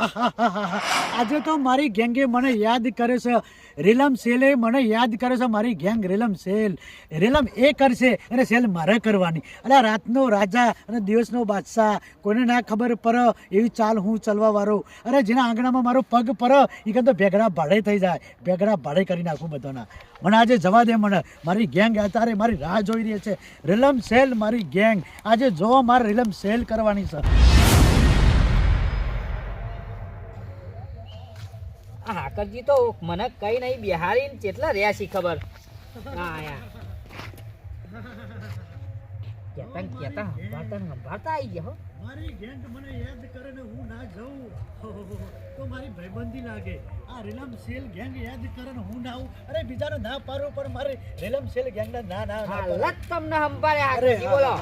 આજે તો મારી ગેંગે મને યાદ કરે છે. રીલમ સેલે મને યાદ કરે છે મારી ગેંગ રીલમ સેલ. રીલમ એ કરશે અને સેલ મારે કરવાની. એટલે રાતનો રાજા અને દિવસનો બાદશાહ, કોઈને ના ખબર પર એવી ચાલ હું ચલવા વાળો. અરે જેના આંગણામાં મારો પગ પર એ કહે તો ભેગડા ભાડે થઈ જાય. ભેગડા ભાડે કરી નાખું બધાના. મને આજે જવા દે મને. મારી ગેંગ અત્યારે મારી રાહ જોઈ રહી છે. રીલમ સેલ મારી ગેંગ. આજે જો મારે રીલમ સેલ કરવાની છે. આ તો મને કઈ નહીં બિહારી કેટલા રહ્યા છે ખબર. હા કેતા કેતા હંભાતા હંભાતા આવી ગયા હો. મારી ગેંટ મને યાદ કરે ને હું ના જાઉં. તો મારી ભાઈબંધી લાગે આ રેલમ સેલ ગેંગ યાદ કરે ને હું ના આવું. અરે બીજાને ના પાડું પણ મારે રેલમ સેલ ગેંગ ના ના ના ના તમને હંભારે અરે બોલો.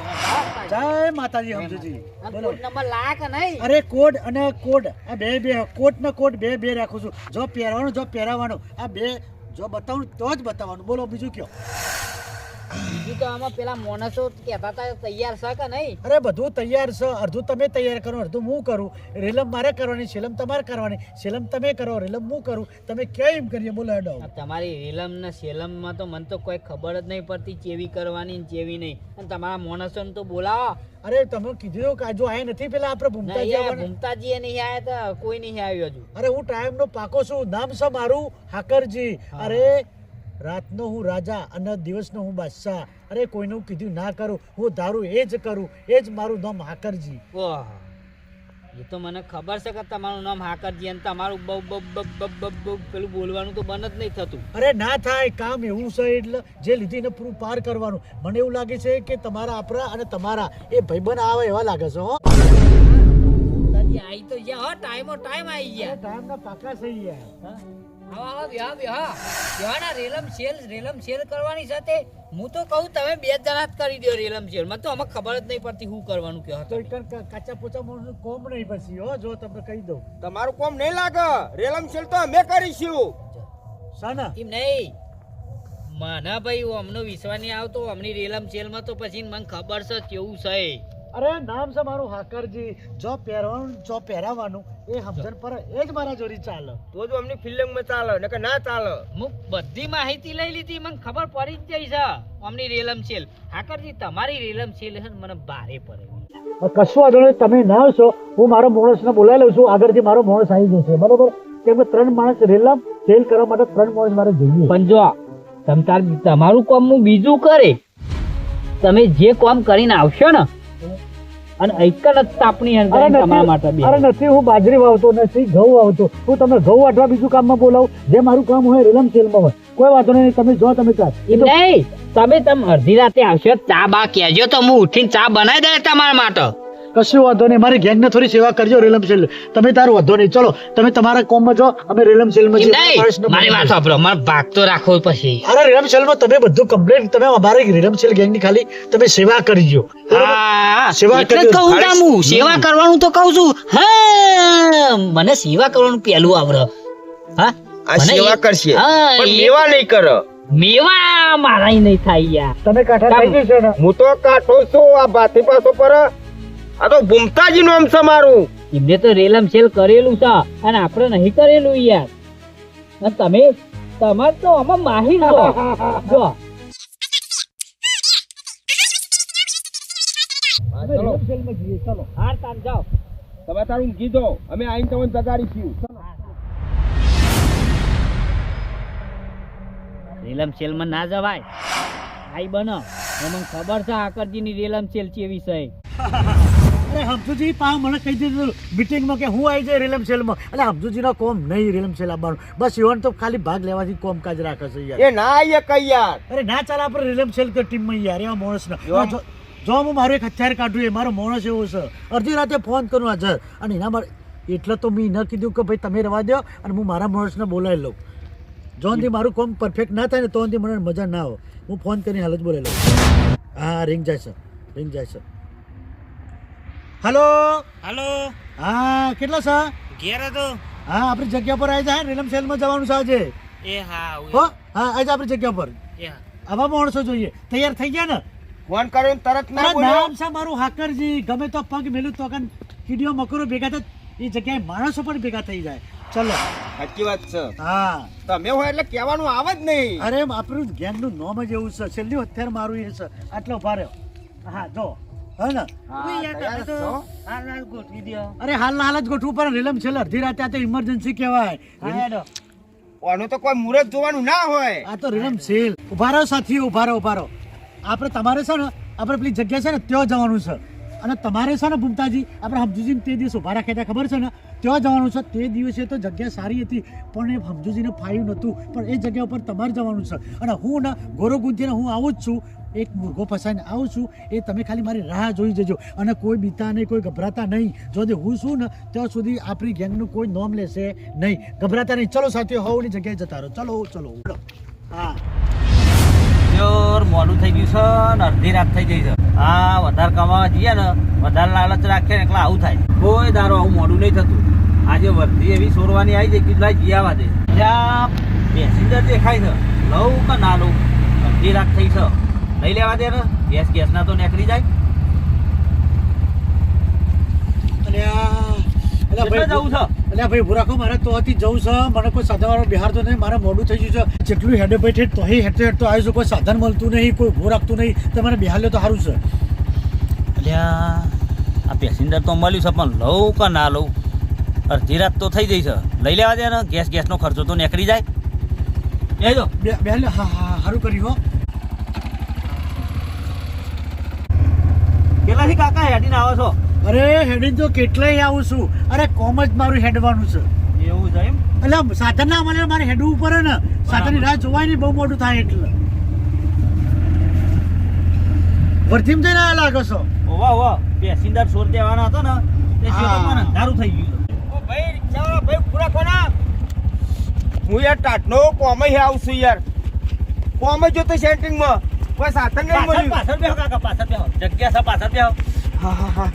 જય માતાજી હમજીજી. બોલો. નંબર લાયા નહીં. અરે કોડ અને કોડ આ બે બે કોટ ને કોટ બે બે રાખું છું. જો પહેરવાનું જો પહેરવાનું આ બે જો બતાવું તો જ બતાવવાનું. બોલો બીજું કયો? તો આમાં પેલા માણસો કહેતા હતા તૈયાર છે કે નહીં? અરે બધું તૈયાર છે અડધું તમે તૈયાર કરો અડધું હું કરું. રેલમ મારે કરવાની સેલમ તમારે કરવાની સેલમ તમે કરો રેલમ હું કરું. તમે કેમ કરીએ? બોલો હેડો. તમારી રીલમ ને સેલમમાં તો મને તો કોઈ ખબર જ નહીં પડતી ચેવી કરવાની ને ચેવી નહીં. અને તમારા માણસોને તો બોલાવો. અરે તમે કીધું કે જો આયા નથી પેલા આપણે ભૂમતાજી એ નહીં આયા તો કોઈ નહીં આવ્યો હજુ. અરે હું ટાઈમ નો પાકો છું નામ છે મારું હાકરજી. અરે રાતનો હું રાજા અને દિવસનો હું બાદશાહ. અરે કોઈનું કીધું ના કરું. હું ધારું એ જ કરું. એ જ મારું નામ હાકરજી. એ તો મને ખબર છે કે તમારું નામ હાકરજી અને તમારું બબ બબ બબ બબ પેલું બોલવાનું તો બંધ જ નહીં થતું. અરે ના થાય. કામ એવું છે એટલે જે લીધી ને પૂરું પાર કરવાનું. મને એવું લાગે છે કે તમારા આપણા અને તમારા એ ભાઈબંધ આવે એવા લાગે છે હો. તો ગયા હો ટાઈમો ટાઈમ આવી ગયા. ટાઈમ ના પાકા થઈ ગયા. હા? બેહો બેહો રેલમ સેલ રેલમ સેલ કરવાની સાથે હું તો કહું તમે બે જણા જ કરી દો રેલમ સેલ મને તો આમાં ખબર જ નહીં પડતી શું કરવાનું કે તો કાચા પોચા માણસનું કોમ નહીં પછી હો જો તમને કહી દઉં. તમારું કોમ નહીં લાગે. રેલમ સેલ તો અમે કરીશું. સાના? એમ નહીં. મને ભાઈ અમનો વિશ્વાસ નહીં આવતો. અમની રેલમ સેલમાં તો પછી મને ખબર છે કેવું છે. અરે નામ છે મારું હાકરજી. જો પહેરવાનું જો પહેરાવાનું એ સમજણ પર એ જ મારા જોડી ચાલે. તો જ અમને ફિલ્મમાં માં ચાલે કે ના ચાલે. હું બધી માહિતી લઈ લીધી મને ખબર પડી જ જાય છે. અમની રેલમ સેલ હાકરજી તમારી રેલમ સેલ છે મને ભારે પડે કશું વાંધો નહીં તમે ના આવશો. હું મારો માણસને બોલાવી લઉં છું. આગળથી મારો માણસ આવી જશે. બરોબર? કેમ કે ત્રણ માણસ રેલમ સેલ કરવા માટે ત્રણ માણસ મારે જોઈએ. પણ જો તમ તાર તમારું કામ હું બીજું કરે. તમે જે કામ કરીને આવશો ને અને એક જ તાપણી તમારા માટે અરે નથી હું બાજરી વાવતો નથી ઘઉં વાવતો. હું તમને ઘઉં વાટવા બીજું કામમાં બોલાવું જે મારું કામ હોય રેલમ સેલમાં હોય. કોઈ વાંધો નહીં તમે જો તમે ચાલ નહીં તમે તમે અડધી રાતે આવશો ચા બા કહેજો તો હું ઉઠીને ચા બનાવી દે તમારા માટે. કશું વાંધો નહીં. મારી ગેંગને થોડી સેવા કરજો રેલમ સેલ. તમે તારું વાંધો નહીં. ચલો તમે તમારા કોમમાં જો અમે રેલમ સેલમાં છીએ. મારી વાત સાંભળો. મારે ભાગ તો રાખવો પછી. અરે રેલમ સેલમાં તમે બધું કમ્પ્લેટ તમે અમારી રેલમ સેલ ગેંગની ખાલી તમે સેવા કરજો. સેવા કરજો. કહું હું સેવા કરવાનું તો કહું છું. હા મને સેવા કરવાનું પેલું આવડે. હા? આ સેવા કરશે. પણ મેવા નહીં કરો. મેવા મારા નહીં થાય યાર. તમે કાઠા થઈ જશો ને. હું તો કાઠો છું આ ભાતી પાછો પર. આ તો ભૂમતાજી નું છે મારું. એમને તો રેલમ સેલ કરેલું છે અને આપણે નહીં કરેલું યાર. અને તમે તમાર તો આમાં માહિર છો. જો. ચલો. સેલમાં જઈએ ચલો. હાર તાર જાઓ. તમે તારું કીધો. અમે આઈને તમને જગાડીશું રેલમ સેલમાં ના જવાય. આઈ બનો. મને ખબર છે આકરજી ની રેલમ સેલ કેવી છે. અરે હમજુજી પા મને કહી દીધું મિટિંગમાં કે હું આવી જાય રિલમ સેલમાં. એટલે હમજુજીનો કોમ નહીં રિલમ સેલ આવવાનું બસ ઈવન તો ખાલી ભાગ લેવાથી કોમ કાજ રાખે છે યાર. એ ના આવીએ કઈ યાર. અરે ના ચાલ આપણે રિલમ સેલ કે ટીમમાં યાર એવા માણસના. જો. હું મારું એક હથિયાર કાઢું એ મારો માણસ એવો છે. અડધી રાતે ફોન કરું હાજર અને એના માટે એટલે તો મેં ન કીધું કે ભાઈ તમે રવા દો અને હું મારા માણસને બોલાવી લઉં. જોનથી મારું કોમ પરફેક્ટ ના થાય ને તોથી મને મજા ના આવે. હું ફોન કરીને હાલ જ બોલાવી લઉં. હા રિંગ જાય છે. રિંગ જાય છે. હલો. હાલો. હા કેટલો છે? ઘેર હતો. હા આપણી જગ્યા પર આવી જાય રેલમ સેલમાં જવાનું છે આજે. એ હા હો હા આજે આપણી જગ્યા પર. એ આવા માણસો જોઈએ. તૈયાર થઈ ગયા ને? ફોન કર્યો તરત ના બોલ્યો નામ છે મારું હાકરજી. ગમે તો પગ મેલું તો કન કીડીઓ મકરો ભેગા થાય. એ જગ્યાએ માણસો પણ ભેગા થઈ જાય. ચલો. સાચી વાત છે. હા. તમે હોય એટલે કહેવાનું આવે જ નહીં. અરે આપણું ગેંગનું નામ જ એવું છે. છેલ્લી અત્યારે મારું એ છે. આટલો ભારે હા જો. અરે હાલ હાલ જ ગોઠવું પણ રેલમ છેલ્લે અડધી રાતે આ તો ઇમરજન્સી કહેવાય. આનું તો કોઈ મુહૂર્ત જોવાનું ના હોય. આ તો રેલમ સેલ. ઊભા રહો સાથી ઊભા રહો ઊભા રહો. આપણે તમારે છે ને આપણે પેલી જગ્યા છે ને ત્યાં જવાનું છે. અને તમારે છે ને ભૂમતાજી આપણે હમજુજીને તે દિવસ ઊભા રાખ્યા હતા ખબર છે ને? ત્યાં જવાનું છે. તે દિવસે તો જગ્યા સારી હતી, પણ એ હમજુજીને ફાયું નહોતું. પણ એ જગ્યા ઉપર તમારે જવાનું છે. અને હું ને ગોરોગુંજીને હું આવું જ છું. એક મુર્ગો ફસાઈને આવું છું. એ તમે ખાલી મારી રાહ જોઈ જજો. અને કોઈ બીતા નહીં, કોઈ ગભરાતા નહીં. જો હું છું ને, ત્યાં સુધી આપણી ગેંગનું કોઈ નોમ લેશે નહીં. ગભરાતા નહીં. ચલો સાથીઓ, હોવની જગ્યાએ જતા રહો. ચલો ચલો. હા. પ્યોર મોડું થઈ ગયું છે ને અડધી રાત થઈ ગઈ છે. હા વધારે કમાવા જઈએ ને, વધારે લાલચ રાખે ને, એટલે આવું થાય. કોઈ દારો આવું મોડું નહીં થતું. આજે વર્ધી એવી સોરવાની આવી છે કે લાઈ જીયાવા દે ત્યાં પેસેન્જર દેખાય છે. લઉં કે ના લઉં? અડધી રાત થઈ છે. લઈ લેવા દે ને. ગેસ ગેસના તો નીકળી જાય. અને આ- અલા ભાઈ જવું છે? અલ્યા ભાઈ ભૂરાખો મારે તો હતી જવું છે. મને કોઈ સાધનવાળો બિહાર તો નહીં. મારે મોડું થઈ ગયું છે. જેટલું હેડે બેઠે તો હેઠે હેઠ આવ્યું છે. કોઈ સાધન મળતું નહીં કોઈ રાખતું નહીં. તમારે બિહાર લે તો સારું છે. અલ્યા આ પેસેન્જર તો મળ્યું છે પણ લઉં કે ના લઉં? અડધી રાત તો થઈ ગઈ છે. લઈ લેવા દે ને. ગેસ ગેસનો ખર્ચો તો નીકળી જાય. એ જો. બે- બિહાર લે હા હા સારું કર્યું હો. પેલાથી કાકા હેડીને આવો છો? અરે હેડીને તો કેટલાય આવું છું. અરે કોમ જ મારું હેડવાનું છે. એવું છે એમ? એટલે સાધન ના મળે મારે હેડવું પડે ને. સાધનની રાહ જોવાય નહીં બહુ મોટું થાય એટલે. વર્ધીમ જઈને લાગો છો? ઓવા ઓવા. પેસેન્જર સોર દેવાના હતો ને. તે. અંધારું થઈ ગયું ઓ ભાઈ પૂરા કોના હું યાર ટાટનો કોમે હે આવું છું યાર. કોમ જ જોતો સેન્ટિંગમાં. કોઈ સાધન નહીં પાછળ મળ્યું. પાછળ બેહો કાકા પાછળ બેહો. જગ્યા છે પાછળ બેહો. હા હા હા.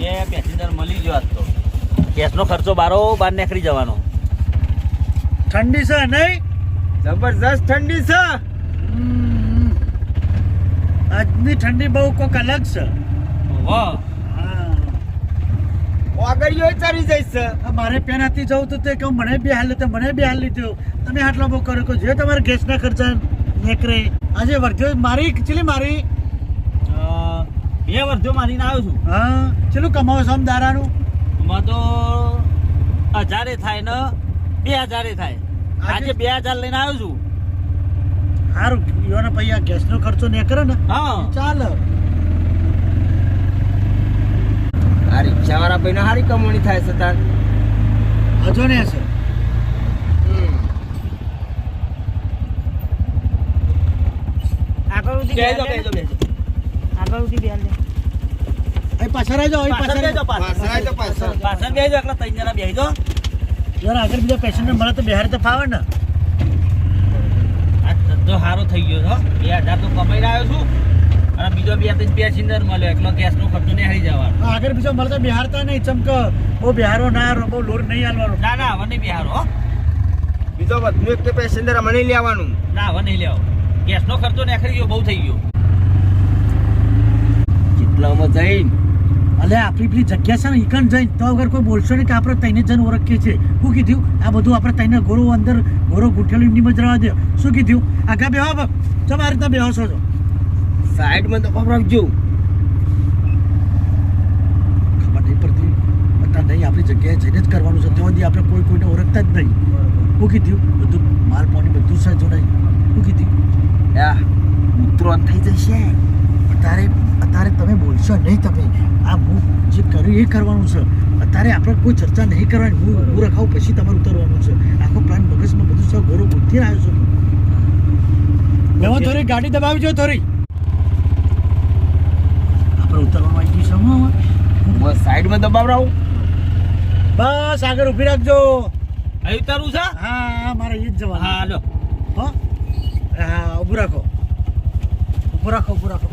એ પેસેન્જર મળી ગયો આજ તો. ગેસનો ખર્ચો બારો બાર નીકળી જવાનો. ઠંડી છે નહીં? જબરજસ્ત ઠંડી છે. આજની ઠંડી બહુ કોક અલગ છે. વાહ. ઓગળીઓ ચડી જઈશ મારે પેનાથી જવું તો તે કહું મને બી હાલ તો મને બી હાલ લીધો. તમે આટલા બહુ કરો કે જે તમારે ગેસના ખર્ચા નીકળે આજે વર્ધ્યો મારી ચીલી મારી? બે વર્ષો મારીને આવ્યો છું. હા ચેલું કમાવો છો આમ દારાનું? તો હજારે થાય ને બે હજારે થાય. આજે બે હજાર લઈને આવ્યો છું. સારું યોને આ ગેસનો ખર્ચો નીકળે ને. હા. ચાલે. આ રિક્ષાવાળા ભાઈને સારી કમાણી થાય છે તાર. હજો ને છે. આગળ ઉધી. આગળ ઉધી અહીં પાછળ આવી જાઓ પાછળ બેહજો ત્રણ જણા બેહજો યાર આગળ બીજા પેસેન્જર મળે તો બિહાર તો ફાવે ને. આ ધંધો સારો થઈ ગયો છે હો. બે હજાર તો કમાઈને આવ્યો છું. અને બીજો બે ત્રણ પેસેન્જર મળ્યો એકલો ગેસનો ખર્ચો નહીં હારી જવાનો. આગળ બીજો મળતો બિહારતા તો નહીં ચમક બહુ બિહારો ના બહુ લોડ નહીં હાલવાનો. ના ના હવે નહીં બિહારો હો. બીજો વધુ એક પેસેન્જર અમે નહીં લેવાનું. ના હવે નહીં લેવો. ગેસનો ખર્ચો નીકળી ગયો બહુ થઈ ગયો. કેટલામાં જઈને. અલે આપણી પેલી જગ્યા છે ને ઇકન જઈને તો અગર કોઈ બોલશો નહીં કે આપણે તઈને જન ઓળખીએ છીએ. શું કીધું આ બધું આપણે તઈને ગોરો અંદર ગોરો ગુઠેલું એમની મજ રહેવા દે. શું કીધું? આખા બેહો ચમ આ રીતના બેહો છો સાઈડમાં તો ખબર રાખજો. ખબર નહીં પડતી. બધા નહીં આપણી જગ્યાએ જઈને જ કરવાનું છે. ત્યાં સુધી આપણે કોઈ કોઈને ઓળખતા જ નહીં. શું કીધું બધું માલ પાણી બધું જો નહીં શું કીધું યા ઉતરોન થઈ જશે. અત્યારે અત્યારે તમે બોલશો નહીં તમે. આ હું જે કર્યું એ કરવાનું છે. અત્યારે આપણે કોઈ ચર્ચા નહીં કરવાની. હું હું રખાવું પછી તમારે ઉતરવાનું છે. આખો પ્લાન મગજમાં બધું છે ઘરો બુદ્ધિ આવ્યો છું. મેં થોડી ગાડી દબાવી જો થોડી આપણે ઉતરવાનું આવી ગયું છે હું હું સાઈડમાં દબાવરાવું બસ આગળ ઊભી રાખજો. અહીં તારું છે? હા મારે એ જ જવાનું હા લો. હો? હા ઊભું રાખો. ઊભું રાખો ઊભું રાખો.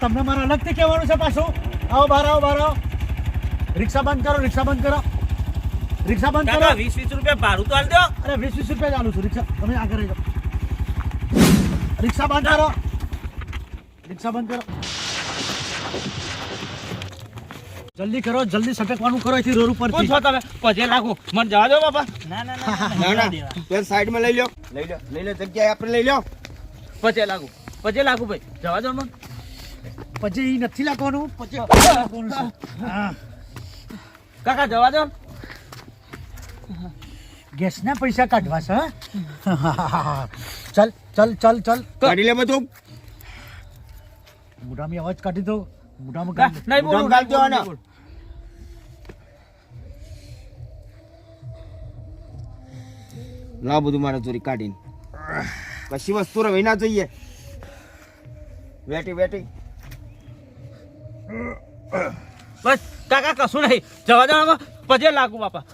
તમને મારે અલગથી કહેવાનું છે પાછું? આવો બહાર આવો બહાર આવો. રિક્ષા બંધ કરો રિક્ષા બંધ કરો. રિક્ષા બંધ કરો. વીસ વીસ રૂપિયા ભાડું તો હાલ દો. અરે વીસ વીસ રૂપિયા ચાલુ છું. રિક્ષા તમે આગળ રહી જાઓ. રિક્ષા બંધ કરો. રિક્ષા બંધ કરો. જલ્દી કરો જલ્દી સટકવાનું કરો રોડ ઉપર શું છો તમે? પજે નાખો મને જવા દો બાપા. ના ના ના ના ના પેલા સાઈડમાં લઈ લો લઈ લો લઈ લો જગ્યાએ આપણે લઈ લો પજે લાગુ. પજે લાગુ ભાઈ. જવા દો મને. પછી ઈ નથી લાગવાનું. પછી છે. કાકા જવા દો. ગેસના પૈસા કાઢવા છે? ચાલ. ચાલ ચાલ ચાલ. કાઢી લે બધું. મોઢામાં અવાજ કાઢી દો. મોઢામાં કાઢ નહીં બોલું નહીં બોલું, જવાના. લાવ બધું મારા ચોરી કાઢીને. કશી વસ્તુ રવી ના જોઈએ. વેટી વેટી. બસ કાકા કશું નહીં. જવા દો આમાં પજે લાગુ બાપા.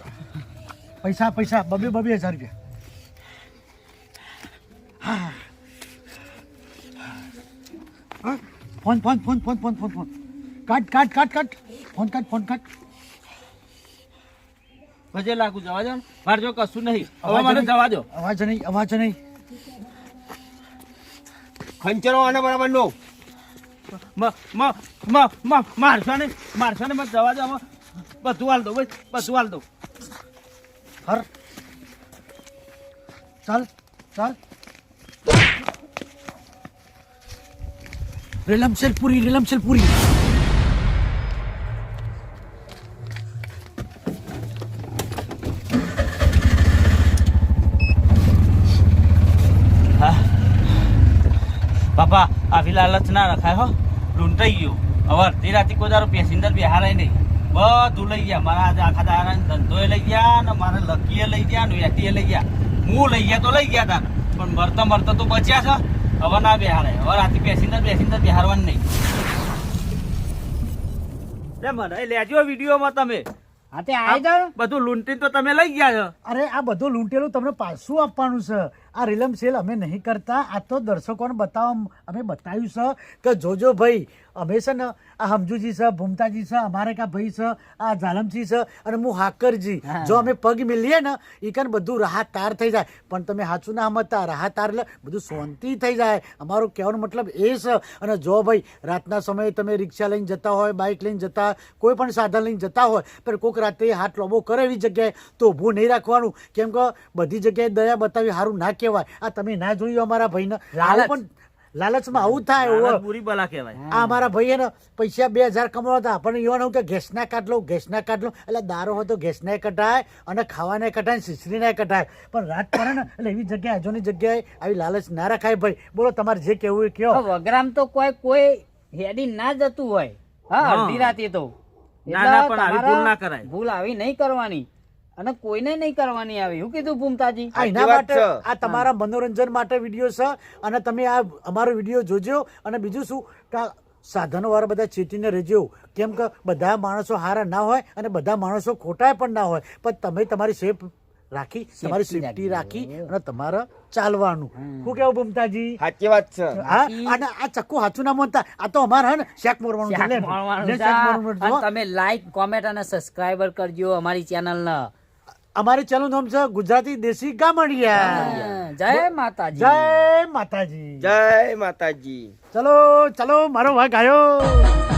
પૈસા પૈસા બબે બબે હજાર રૂપિયા. Phone phone phone phone phone phone phone. કાટ કાટ કાટ કાટ. ફોન કાટ ફોન કાટ. ભજે લાગુ જવા દો. મારે જો કશું નહીં. હવે મને જવા દો. અવાજ નહીં અવાજ નહીં. ખંચરો આને બરાબર નો મ- મ- મ- મ- મારશો ને મારશો ને મને જવા દો બધું હાલ દો ભાઈ બધું હાલ દો. હર. ચાલ ચાલ. રેલમ સેલ પૂરી રેલમ સેલ પૂરી હા. બાપા આવી લાલચ ના રખાય હો. લૂંટાઈ ગયો. હવે અડધી રાતે કોઈ દારો પેસેન્જર બિહારાય નહીં. બધું લઈ ગયા. મારા આજે આખા દારા ધંધોએ લઈ ગયા ને મારે લકીએ લઈ ગયા ને વેટીએ લઈ ગયા. હું લઈ ગયા તો લઈ ગયા તા પણ મરતા મરતા તો બચ્યા છે. હવે ના બિહારાય હવે રાતે પેસેન્જર પેસેન્જર બિહારવાનું નહીં. લે મને લેજો વિડીયોમાં તમે. હા તે આવી જાઓ. બધું લૂંટી તો તમે લઈ ગયા છો. અરે આ બધું લૂંટેલું તમને પાછું આપવાનું છે. આ રિલમ સેલ અમે નહીં કરતા. આ તો દર્શકોને બતાવવા અમે બતાવ્યું છે કે જોજો ભાઈ અમે છે ને આ હમજુજી છે ભૂમતાજી છે અમારે કા ભાઈ છે આ ઝાલમજી છે અને હું હાકરજી. જો અમે પગ મિલીએ ને એ કાન બધું રાહત તાર થઈ જાય. પણ તમે સાચું ના સમજતા રાહત તાર એટલે બધું શાંતિ થઈ જાય. અમારો કહેવાનો મતલબ એ છે. અને જો ભાઈ રાતના સમયે તમે રિક્ષા લઈને જતા હોય બાઇક લઈને જતા કોઈ પણ સાધન લઈને જતા હોય પણ કોઈક રાતે હાથ લોબો કરે એવી જગ્યાએ તો ઊભું નહીં રાખવાનું. કેમ કે બધી જગ્યાએ દયા બતાવી સારું ના કહેવાય. આ તમે ના જોયું અમારા ભાઈને? આવું પણ લાલચમાં આવું થાય લાલચ બુરી બલા કહેવાય. આ અમારા ભાઈએ ને પૈસા બે હજાર કમાવા હતા. પણ એવાનું કે ગેસના કાઢ લો ગેસના કાઢ લો એટલે દારૂ હોય તો ગેસના કઢાય અને ખાવાને કઢાય સિસરીને કઢાય. પણ રાત પડે ને એટલે એવી જગ્યાએ આજુની જગ્યાએ આવી લાલચ ના રખાય ભાઈ. બોલો તમારે જે કેવું એ કયો. વગરામ તો કોઈ કોઈ હેડી ના જતું હોય. હા હા. અડધી રાતે તો. ના, ના, પણ આવી ભૂલ ના કરાય. ભૂલ આવી નહીં કરવાની. અને કોઈને નહીં કરવાની આવી. શું કીધું ભૂમતાજી? આ એના માટે આ તમારા મનોરંજન માટે વીડિયો છે અને તમે આ અમારો વીડિયો જોજો. અને બીજું શું? કે સાધનો વાળા બધા ચેતીને રહેજો કેમ કે બધા માણસો હારા ના હોય અને બધા માણસો ખોટા પણ ના હોય. પણ તમે તમારી સેફ રાખી તમારી સેફટી રાખી અને તમારે ચાલવાનું. શું કેવું ભૂમતાજી? સાચી વાત છે. હા? અને આ ચક્કુ હાચું ના મોનતા. આ તો અમારે હે ને શેક મોરવાનું તમે લાઈક કોમેન્ટ અને સબસ્ક્રાઇબર કરજો અમારી ચેનલ ને. અમારી ચેનલ નામ છે ગુજરાતી દેશી ગામડિયા. જય માતાજી. જય માતાજી. જય માતાજી. ચલો ચલો મારો ભાગ આવ્યો